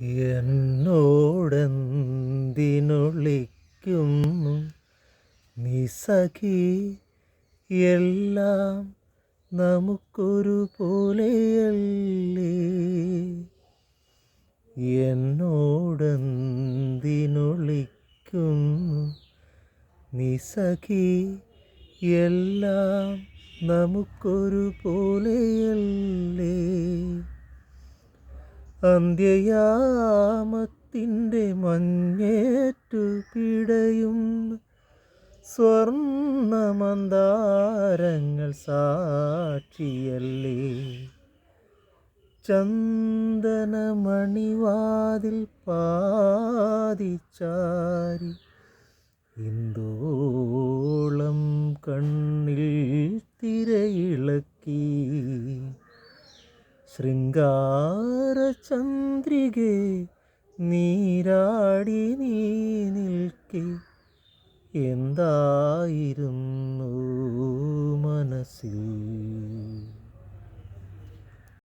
എന്നോടെന്തിനൊളിക്കുന്നു? നിസഖി എല്ലാം നമുക്കൊരു പോലെയല്ലേ എന്നോടെന്തിനൊളിക്കുന്നു? നിസഖി എല്ലാം നമുക്കൊരു പോലെയല്ലേ അന്ത്യയാമത്തിന്റെ മഞ്ഞേറ്റു പിടയും. സ്വർണമന്ദാരങ്ങൾ സാക്ഷിയല്ലേ. ചന്ദനമണിവാതിൽ പാതിച്ചാരി ഇന്ദോളം കണ്ണിൽ തിരയിളക്കി. ശൃംഗാരചന്ദ്രികെ നീരാടി നീ നിൽക്കെ. എന്തായിരുന്നു മനസ്സിൽ?